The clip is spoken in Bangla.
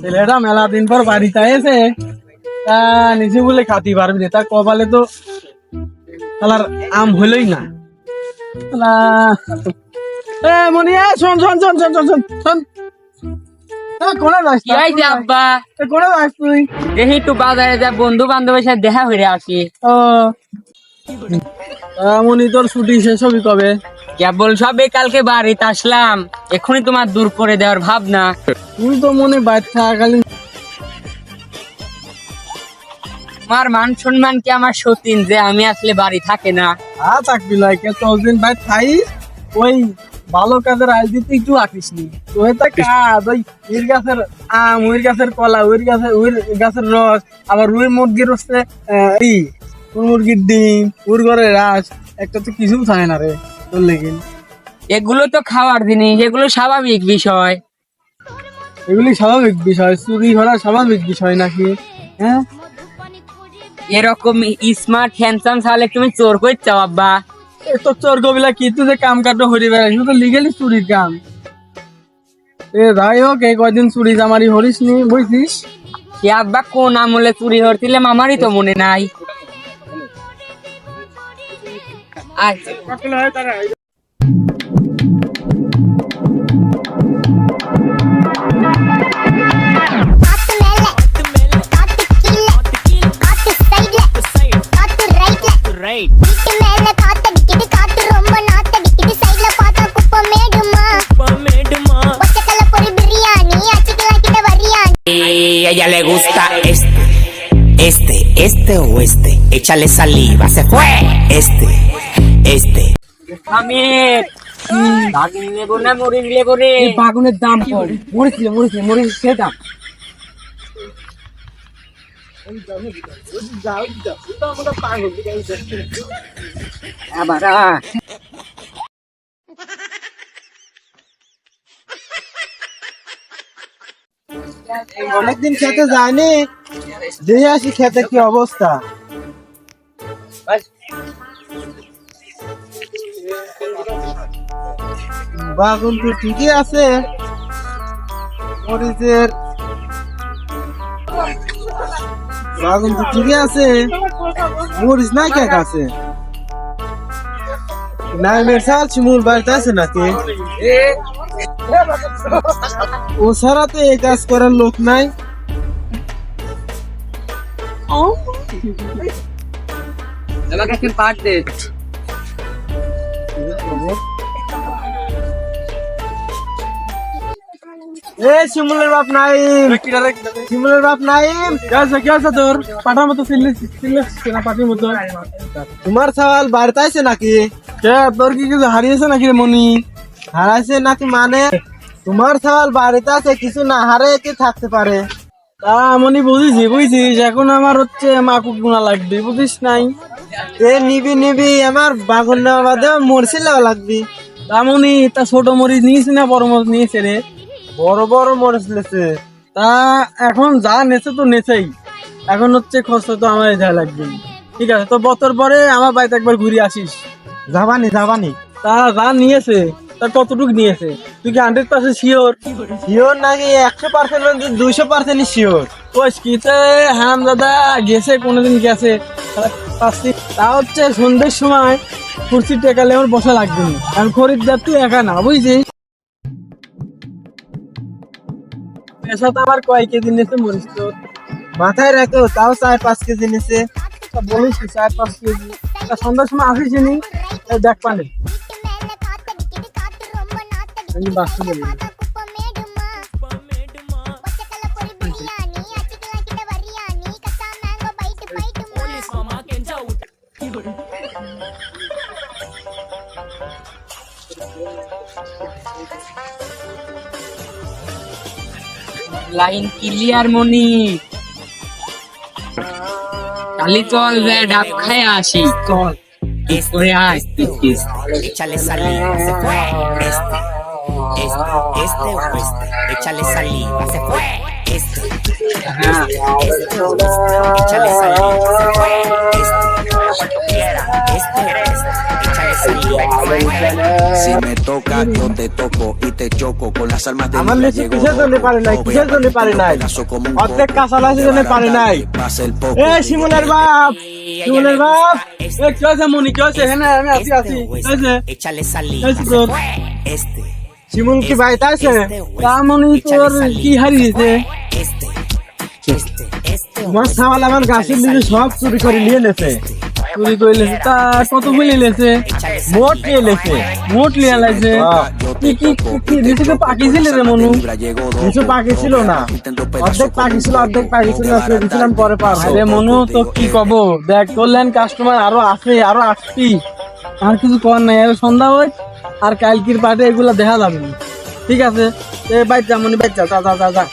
ছেলেটা মেলা দিন পর বাড়িতে এসে তা নিজে বলে খাতি পারবি না। তা কপালে তো তালার আম হইলই না। এ মনি এ শোন শোন শোন শোন শোন শোন শোন। এ, কোনে যাস কি হয়েছে আব্বা। কোনে যাস তুই? দেখি একটু বাজারে যা বন্ধু বান্ধবের সাথে দেখা হয়ে আসি। ও। মনি তোর ছুটি শেষ হবি কবে? কেবল সবে কালকে বাড়িতে আসলাম। এখনই তোমার দূর করে দেওয়ার ভাবনা। তুই তো মনে আমার মান সম্মান কি আমার সতীন যে আমি আসলে বাড়ি থাকে না? আ চলদিন ভাই থাই, ওই ভালো কাজের আজ দিতে একটু তো এটা কাজ, ওই উইর গাছের আম উইর গাছের কলা উইর গাছের গাছের রস, আবার রুই মুরগির হচ্ছে এই মুরগির ডিম উর ঘরের রাস, একটা তো কিছু থাকে না রে। এগুলো তো খাওয়ার জিনিস এগুলো স্বাভাবিক বিষয়। এগুলি স্বাভাবিক বিষয় চুরি করা স্বাভাবিক বিষয় নাকি? হ্যাঁ? এরকম স্মার্ট হ্যান্ডসাম সালে তুমি চোর করছ আব্বা। এ তো চোর কবিলা কি তুই যে কাম কাটো হরি বেড়াইস তো লিগেলি চুরির কাম। এ যাই হোক এই কয়দিন চুরি জামারি হরিস নি বুঝছিস সে আব্বা কোন আমলে চুরি হচ্ছিলাম আমারই তো মনে নাই। வரியாணி Y a ella le gusta este, este, este o este. Échale saliva, se fue. Este, este. আমি বাগিন নেবো না মরিচ নেবো রে বাগুনের দাম কম মরিস লে মরিস লে মরিস সে দাম আবার অনেকদিন খেতে যায়নি। দেখে আসি খেতে কি অবস্থা। বাগুন তো ঠিকই আছে। মরিচের বাগুন তো ঠিকই আছে। মরিচ নাই কে আছে নাইমের সাল শিমুল বাড়িতে আছে নাকি? ও ছাড়া তো এই কাজ করার লোক নাই। আমাকে একটু পাট দে। এ শিমুলের বাপ নাইম। শিমুলের বাপ নাইম। কি আছে তোর? পাঠার মতো পাটির মতো। তোমার সওয়াল বাড়িতে আছে নাকি? কে তোর কি কিছু হারিয়েছে নাকি মনি? হারাইছে নাকি মানে? তোমার সওয়াল বাড়িতে আছে কিছু না হারে কি থাকতে পারে? তা মনি বুঝিছি বুঝছিস এখন আমার হচ্ছে মাকুক গুণা লাগবে বুঝিস নাই? এ নিবি নিবি আমার বাগুন নেওয়া বাদে মরছিল লাগবি। তামনি তা ছোট মরিচ নিয়েছি না বড় মরিচ নিয়েছে রে? বড় বড় মরিচ লেছে তা এখন যা নেছে তো নেছেই এখন হচ্ছে খরচ তো আমার দেওয়া লাগবে। ঠিক আছে তো বছর পরে আমার বাড়িতে একবার ঘুরে আসিস। যাবানি যাবানি। তা যা নিয়েছে তা কতটুকু নিয়েছে তুই কি হান্ড্রেড পার্সেন্ট শিওর শিওর নাকি একশো পার্সেন্ট দুইশো পার্সেন্ট শিওর ওই কিতে হাম দাদা গেছে কোনোদিন গেছে। পাচ্ছি তা হচ্ছে সন্ধ্যের সময় কুর্সি টেকালে আমার বসা লাগবে না। কারণ খরিদ্দার তুই একা না বুঝছিস পেশা তো আমার কয় কেজি নিয়েছে মরিস তো। মাথায় রাখো তাও চার পাঁচ কেজি নিয়েছে। বলিস চার পাঁচ কেজি? তা সন্ধ্যার সময় আসিস দেখ পানি। আমি বাসে বলি লাইন ক্লিয়ার মনি। কালি চল যে ডাব খায় আসি। চল। করে আয়। চলে সালি Este, este, este o este. Échale saliva, se fue. Este, este o este. Échale saliva, se fue. Este, este, este o este. Échale saliva, se fue. Si me toca, yo te toco y te choco con las almas de আমার mi লিচু gallego কিসের জন্য loco. পারে নাই No কিসের veas জন্য পারে নাই pedazo como un অর্ধেক coco. কাঁচা লাচের Te জন্য va পারে dando নাই que pase el poco. এ শিমুলের বাপ শিমুলের বাপ এ কি হয়েছে মনি কি হয়েছে হ্যাঁ আমি আছি আছি Este o হয়েছে este. Échale saliva, Este, se bro. fue. Este, শিমুল কি বাড়িতে আছে. তা মনি তোর কি হারিয়েছে? Este, este, este o তোমার আমার গাছের নিচে সব চুরি করে নিয়ে নেছে চুরি করে লেছে। তা কত গুলি লেছে? মোট নিয়ে লেছে? মোট নিয়ে লাগছে কি কি নিচে তো পাখি ছিল রে মনু। কিছু পাখি ছিল না। অর্ধেক পাখি ছিল অর্ধেক পাখি ছিল দিয়েছিলাম পরে পার। আরে মনু তো কি কব দেখ করলেন কাস্টমার আরও আছে আরও আসছি আর কিছু কর নাই আর সন্ধ্যা হয়। আর কালকির পাটে এগুলা দেখা যাবে ঠিক আছে? এ, বাইর যা, মনে, বাইর যা যা যা যা।